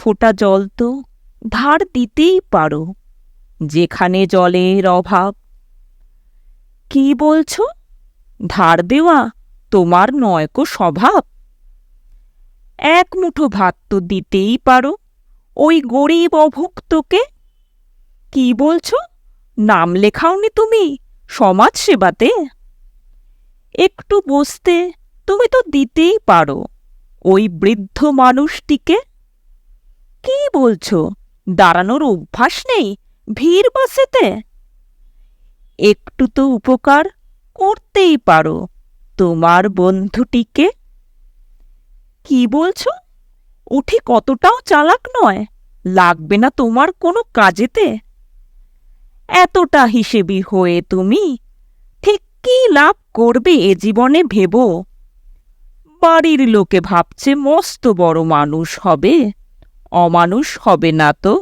ফোঁটা জল তো ধার দিতেই পারো, যেখানে জলের অভাব। কি বলছ? ধার দেওয়া তোমার নয়কো স্বভাব। এক মুঠো ভাত তো দিতেই পারো, ওই গরিব অভুক্তকে। কি বলছ? নাম লেখাওনি তুমি সমাজ সেবাতে একটু বসতে তুমি তো দিতেই পারো, ওই বৃদ্ধ মানুষটিকে কি বলছো? দাঁড়ানোর অভ্যাস নেই? ভিড় বাসেতে? একটু তো উপকার করতেই পারো। তোমার বন্ধুটিকে? কি বলছো? উঠি কতটাও চালাক নয়। লাগবে না তোমার কোনো কাজেতে? এতটা হিসেবি হয়ে তুমি? ঠিক কি লাভ করবে এ জীবনে ভেবো? বাড়ির লোকে ভাবছে মস্ত বড় মানুষ হবে। অমানুষ হবে না তো?